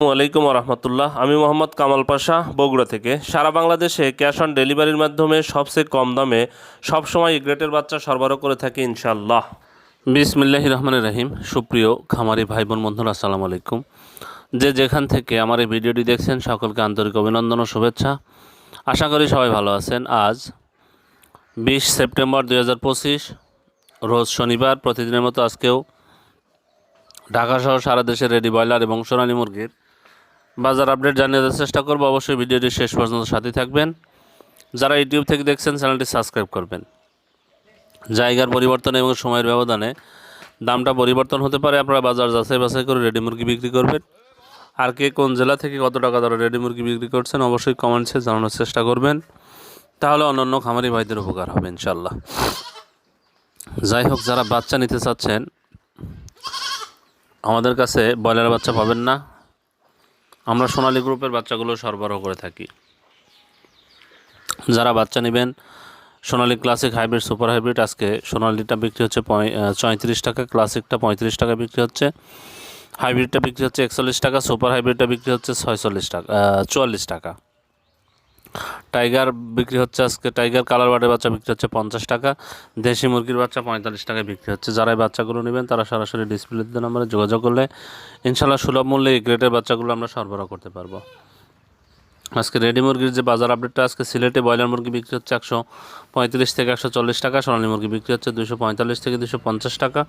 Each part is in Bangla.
আলাইকুম রহমতুল্লাহ। আমি মোহাম্মদ কামাল পাশা, বগুড়া থেকে। সারা বাংলাদেশে ক্যাশ অন ডেলিভারির মাধ্যমে সবচেয়ে কম দামে সবসময় গ্রেটের বাচ্চা সরবরাহ করে থাকি ইনশাল্লাহ বিসমিল্লাহ রহমানের রহিম। সুপ্রিয় খামারি ভাই বোন বন্ধুরা, আসসালামু আলাইকুম। যে যেখান থেকে আমার এই ভিডিওটি দেখছেন, সকলকে আন্তরিক অভিনন্দন ও শুভেচ্ছা। আশা করি সবাই ভালো আছেন। আজ বিশ সেপ্টেম্বর দু হাজার পঁচিশ, রোজ শনিবার, প্রতিদিনের মতো আজকেও ঢাকা সহ সারা দেশে রেডি ব্রয়লার এবং সোনালী মুরগির বাজার আপডেট জানিয়ে দেওয়ার চেষ্টা করব। অবশ্যই ভিডিওটি শেষ পর্যন্ত সাথে থাকবেন। যারা ইউটিউব থেকে দেখছেন, চ্যানেলটি সাবস্ক্রাইব করবেন। জায়গার পরিবর্তন এবং সময়ের ব্যবধানে দামটা পরিবর্তন হতে পারে। আপনারা বাজার যাচাই বাছাই করে রেডি মুরগি বিক্রি করবেন। আর কে কোন জেলা থেকে কত টাকা দরে রেডি মুরগি বিক্রি করছেন, অবশ্যই কমেন্টসে জানানোর চেষ্টা করবেন। তাহলে অন্যান্য খামারি ভাইদের উপকার হবে ইনশাল্লাহ যাই হোক, যারা বাচ্চা নিতে চাচ্ছেন, আমাদের কাছে ব্রয়লার বাচ্চা পাবেন না। আমরা সোনালী গ্রুপের বাচ্চাগুলো সরবরাহ করে থাকি। যারা বাচ্চা নেবেন, Sonali classic hybrid, super hybrid, আজকে সোনালিটা বিক্রি হচ্ছে পঁয়ত্রিশ টাকা, ক্লাসিকটা পঁয়ত্রিশ টাকা বিক্রি হচ্ছে। হাইব্রিডটা বিক্রি হচ্ছে একচল্লিশ টাকা, সুপার হাইব্রিডটা বিক্রি হচ্ছে ছয়চল্লিশ টাকা চুয়াল্লিশ টাকা। টাইগার বিক্রি হচ্ছে আজকে, টাইগার কালার বার্ডের বাচ্চা বিক্রি হচ্ছে পঞ্চাশ টাকা, দেশি মুরগির বাচ্চা পঁয়তাল্লিশ টাকায় বিক্রি হচ্ছে। যারাই বাচ্চাগুলো নেবেন, তারা সরাসরি ডিসপ্লেতে নাম্বারে যোগাযোগ করলে ইনশাল্লাহ সুলভ মূল্যে এই গ্রেডের বাচ্চাগুলো আমরা সরবরাহ করতে পারব। আজকে রেডি মুরগির যে বাজার আপডেটটা আজকে সিলেটে ব্রয়লার মুরগি বিক্রি হচ্ছে একশো পঁয়ত্রিশ থেকে একশো চল্লিশ টাকা, সোনালী মুরগি বিক্রি হচ্ছে দুশো পঁয়তাল্লিশ থেকে দুশো পঞ্চাশ টাকা।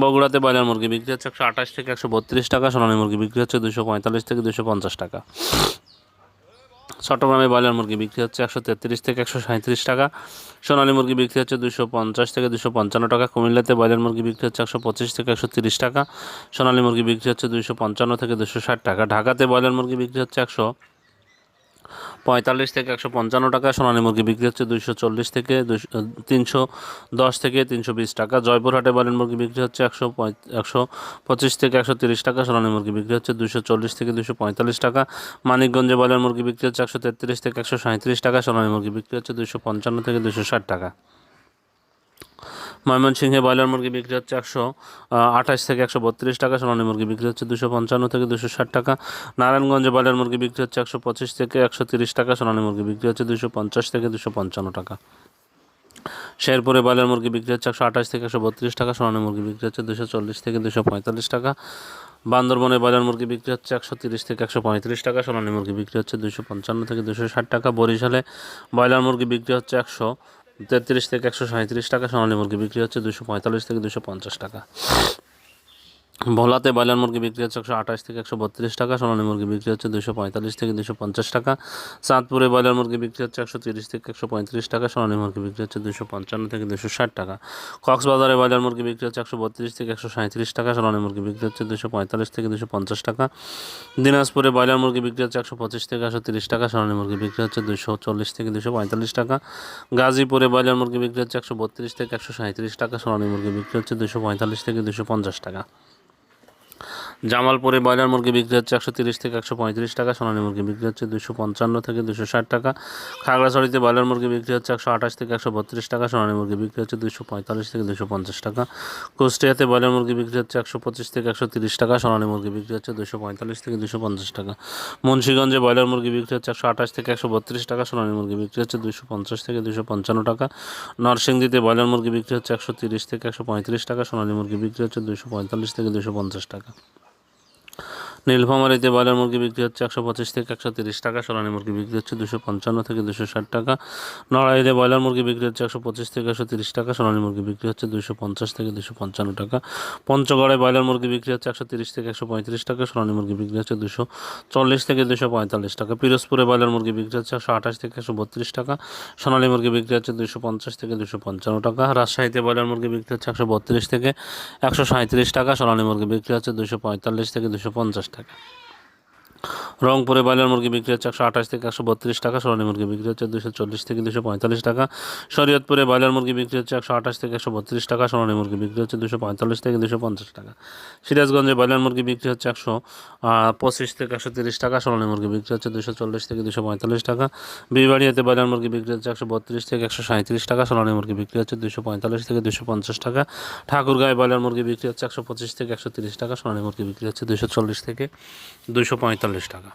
বগুড়াতে ব্রয়লার মুরগি বিক্রি হচ্ছে একশো আঠাশ থেকে একশো বত্রিশ টাকা, সোনালী মুরগি বিক্রি হচ্ছে দুশো পঁয়তাল্লিশ থেকে দুশো পঞ্চাশ টাকা। চট্টগ্রামে ব্রয়লার মুরগি বিক্রি হচ্ছে একশো তেত্রিশ থেকে একশো সাঁত্রিশ টাকা। সোনালী মুরগি বিক্রি হচ্ছে দুশো পঞ্চাশ থেকে দুশো পঞ্চান্ন টাকা। কুমিল্লাতে ব্রয়লার মুরগি বিক্রি হচ্ছে একশো পঁচিশ থেকে একশো তিরিশ টাকা। সোনালী মুরগি বিক্রি হচ্ছে দুশো পঞ্চান্ন থেকে দুশো ষাট টাকা। ঢাকাতে ব্রয়লার মুরগি বিক্রি হচ্ছে একশো পঁয়তাল্লিশ থেকে একশো পঞ্চান্ন টাকা, সোনালী মুরগি বিক্রি হচ্ছে দুইশো চল্লিশ থেকে দুশো তিনশো দশ থেকে তিনশো বিশ টাকা। জয়পুরহাটে বালিন মুরগি বিক্রি হচ্ছে একশো একশো পঁচিশ থেকে একশো তিরিশ টাকা, সোনালী মুরগি বিক্রি হচ্ছে দুশো চল্লিশ থেকে দুশো পঁয়তাল্লিশ টাকা। মানিকগঞ্জে বালিন মুরগি বিক্রি হচ্ছে একশো তেত্রিশ থেকে একশো সাঁত্রিশ টাকা, সোনালী মুরগি বিক্রি হচ্ছে দুশো পঞ্চান্ন থেকে দুশো ষাট টাকা। ময়মনসিংহে ব্রয়লার মুরগি বিক্রি হচ্ছে একশো আঠাশ থেকে একশো বত্রিশ টাকা, সোনালী মুরগি বিক্রি হচ্ছে দুশো পঞ্চান্ন থেকে দুশো ষাট টাকা। নারায়ণগঞ্জে ব্রয়লার মুরগি বিক্রি হচ্ছে একশো পঁচিশ থেকে একশো তিরিশ টাকা, সোনালী মুরগি বিক্রি হচ্ছে দুশো পঞ্চাশ থেকে দুশো পঞ্চান্ন টাকা। শেরপুরে ব্রয়লার মুরগি বিক্রি হচ্ছে একশো আঠাশ থেকে একশো বত্রিশ টাকা, সোনালী মুরগি বিক্রি হচ্ছে দুশো চল্লিশ থেকে দুশো পঁয়তাল্লিশ টাকা। বান্দরবনে ব্রয়লার মুরগি বিক্রি হচ্ছে একশো তিরিশ থেকে একশো পঁয়ত্রিশ টাকা, সোনালী মুরগি বিক্রি হচ্ছে দুশো পঞ্চান্ন থেকে দুশো ষাট টাকা। বরিশালে ব্রয়লার মুরগি বিক্রি হচ্ছে একশো তেত্রিশ থেকে একশো সাঁত্রিশ টাকা, সোনালী মুরগি বিক্রি হচ্ছে দুশো পঁয়তাল্লিশ থেকে দুশো পঞ্চাশ টাকা। ভোলাতে ব্রয়লার মুরগি বিক্রি হচ্ছে একশো আঠাশ থেকে একশো বত্রিশ টাকা সোনালী মুরগি বিক্রি হচ্ছে দুশো পঁয়তাল্লিশ থেকে দুশো পঞ্চাশ টাকা চাঁদপুরে ব্রয়লার মুরগি বিক্রি হচ্ছে একশো তিরিশ থেকে একশো পঁয়ত্রিশ টাকা সোনালী মুরগি বিক্রি হচ্ছে দুশো পঞ্চান্ন থেকে দুশো ষাট টাকা কক্সবাজারে ব্রয়লার মুরগি বিক্রি হচ্ছে একশো বত্রিশ থেকে একশো সাঁত্রিশ টাকা সোনালী মুরগি বিক্রি হচ্ছে দুশো পঁয়তাল্লিশ থেকে দুশো পঞ্চাশ টাকা দিনাজপুরে ব্রয়লার মুরগি বিক্রি হচ্ছে একশো পঁচিশ থেকে একশো তিরিশ টাকা সোনালী মুরগি বিক্রি হচ্ছে দুশো চল্লিশ থেকে দুশো পঁয়তাল্লিশ টাকা গাজীপুরে ব্রয়লার মুরগি বিক্রি হচ্ছে একশো বত্রিশ থেকে একশো সাঁত্রিশ টাকা সোনালী মুরগি বিক্রি হচ্ছে দুশো পঁয়তাল্লিশ থেকে দুশো পঞ্চাশ টাকা জামালপুরে ব্রয়লার মুরগি বিক্রি হচ্ছে একশো তিরিশ থেকে একশো পঁয়ত্রিশ টাকা সোনালী মুরগি বিক্রি হচ্ছে দুশো পঞ্চান্ন থেকে দুশো ষাট টাকা খাগড়াছড়িতে ব্রয়লার মুরগি বিক্রি হচ্ছে একশো আঠাশ থেকে একশো বত্রিশ টাকা সোনালী মুরগি বিক্রি হচ্ছে দুশো পঁয়তাল্লিশ থেকে দুশো পঞ্চাশ টাকা কুষ্টিয়াতে ব্রয়লার মুরগি বিক্রি হচ্ছে একশো পঁচিশ থেকে একশো তিরিশ টাকা সোনালী মুরগি বিক্রি হচ্ছে দুশো পঁয়তাল্লিশ থেকে দুশো পঞ্চাশ টাকা মুন্সিগঞ্জে ব্রয়লার মুরগি বিক্রি হচ্ছে একশো আঠাশ থেকে একশো বত্রিশ টাকা সোনালী মুরগি বিক্রি হচ্ছে দুশো পঞ্চাশ থেকে দুশো পঞ্চান্ন টাকা নরসিংদীতে ব্রয়লার মুরগি বিক্রি হচ্ছে একশো তিরিশ থেকে একশো পঁয়ত্রিশ টাকা সোনালী মুরগি বিক্রি হচ্ছে দুশো পঁয়তাল্লিশ থেকে দুশো পঞ্চাশ টাকা নীলফামারিতে ব্রয়লার মুরগি বিক্রি হচ্ছে একশো পঁচিশ থেকে একশো তিরিশ টাকা সোনালী মুরগি বিক্রি হচ্ছে দুশো পঞ্চান্ন থেকে দুশো ষাট টাকা নড়াইলে ব্রয়লার মুরগি বিক্রি হচ্ছে একশো পঁচিশ থেকে একশো তিরিশ টাকা সোনালী মুরগি বিক্রি হচ্ছে দুশো পঞ্চাশ থেকে দুশো পঞ্চান্ন টাকা পঞ্চগড়ে ব্রয়লার মুরগি বিক্রি হচ্ছে একশো তিরিশ থেকে একশো পঁয়ত্রিশ টাকা সোনালী মুরগি বিক্রি হচ্ছে দুশো চল্লিশ থেকে দুশো পঁয়তাল্লিশ টাকা পিরোজপুরে ব্রয়লার মুরগি বিক্রি হচ্ছে একশো আঠাশ থেকে একশো বত্রিশ টাকা সোনালী মুরগি বিক্রি হচ্ছে দুশো পঞ্চাশ থেকে দুশো পঞ্চান্ন টাকা রাজশাহীতে ব্রয়লার মুরগি বিক্রি হচ্ছে একশো বত্রিশ থেকে একশো সাঁত্রিশ টাকা সোনালী মুরগি বিক্রি হচ্ছে দুশো পঁয়তাল্লিশ থেকে দুশো পঞ্চাশ টাকা রংপুরে ব্রয়লার মুরগি বিক্রি হচ্ছে একশো আঠাশ থেকে একশো বত্রিশ টাকা সোনালী মুরগি বিক্রি হচ্ছে দুশো চল্লিশ থেকে দুশো পঁয়তাল্লিশ টাকা শরীয়তপুরে ব্রয়লার মুরগি বিক্রি হচ্ছে একশো আঠাশ থেকে একশো বত্রিশ টাকা সোনালী মুরগি বিক্রি হচ্ছে দুশো পঁয়তাল্লিশ থেকে দুশো পঞ্চাশ টাকা সিরাজগঞ্জে ব্রয়লার মুরগি বিক্রি হচ্ছে একশো পঁচিশ থেকে একশো তিরিশ টাকা সোনালী মুরগি বিক্রি হচ্ছে দুশো চল্লিশ থেকে দুশো পঁয়তাল্লিশ টাকা বিবাড়িয়াতে ব্রয়লার মুরগি বিক্রি হচ্ছে একশো বত্রিশ থেকে একশো সাঁত্রিশ টাকা সোনালী মুরগি বিক্রি হচ্ছে দুশো পঁয়তাল্লিশ থেকে দুশো পঞ্চাশ টাকা ঠাকুরগাঁয়ে ব্রয়লার মুরগি বিক্রি হচ্ছে একশো পঁচিশ থেকে একশো তিরিশ টাকা সোনালী মুরগি বিক্রি হচ্ছে দুশো চল্লিশ থেকে দুশো পঁয়তাল্লিশ টাকা